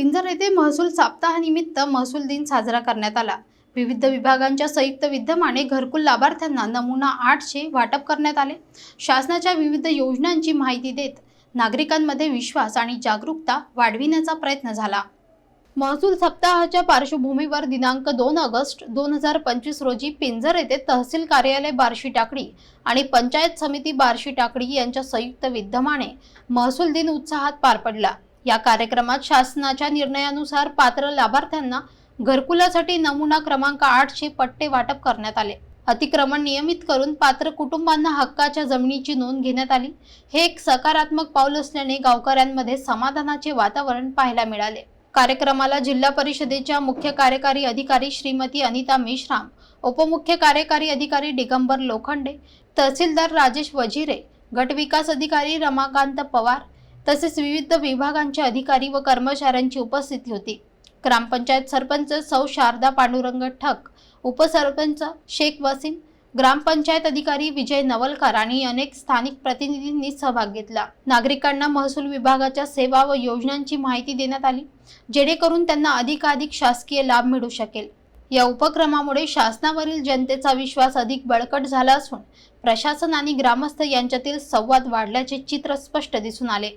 पिंजर येथे महसूल सप्ताहानिमित्त महसूल दिन साजरा करण्यात आला. विविध विभागांच्या संयुक्त विद्यमाने घरकुल लाभार्थ्यांना नमुना आठशे वाटप करण्यात आले. शासनाच्या विविध योजनांची माहिती देत नागरिकांमध्ये विश्वास आणि जागरूकता वाढविण्याचा प्रयत्न झाला. महसूल सप्ताहाच्या पार्श्वभूमीवर दिनांक दोन ऑगस्ट दोन हजार पंचवीस रोजी पिंजर येथे तहसील कार्यालय बार्शी टाकडी आणि पंचायत समिती बार्शी टाकडी यांच्या संयुक्त विद्यमाने महसूल दिन उत्साहात पार पडला. या कार्यक्रमात शासनाच्या निर्णयानुसार पात्र लाभार्थ्यांना घरकुलासाठी नमुना क्रमांक आठचे पट्टे वाटप करण्यात आले. अतिक्रमण नियमित करून पात्र कुटुंबांना हक्काच्या जमिनीची नोंद घेण्यात आली. हे एक सकारात्मक पाऊल असल्याने गावकऱ्यांमध्ये समाधानाचे वातावरण पाहायला मिळाले. कार्यक्रमाला जिल्हा परिषदेच्या मुख्य कार्यकारी अधिकारी श्रीमती अनिता मेश्राम उपमुख्य कार्यकारी अधिकारी दिगंबर लोखंडे तहसीलदार राजेश वजिरे गट विकास अधिकारी रमाकांत पवार तसेच विविध विभागांचे अधिकारी व कर्मचाऱ्यांची उपस्थिती होती. ग्रामपंचायत सरपंच सौ शारदा पांडुरंग ठक उपसरपंच शेख वसीम ग्रामपंचायत अधिकारी विजय नवलकर आणि अनेक स्थानिक प्रतिनिधींनी सहभाग घेतला. नागरिकांना महसूल विभागाच्या सेवा व योजनांची माहिती देण्यात आली जेणेकरून त्यांना अधिकाधिक शासकीय लाभ मिळू शकेल. या उपक्रमामुळे शासनावरील जनतेचा विश्वास अधिक बळकट झाला असून प्रशासन आणि ग्रामस्थ यांच्यातील संवाद वाढल्याचे चित्र स्पष्ट दिसून आले.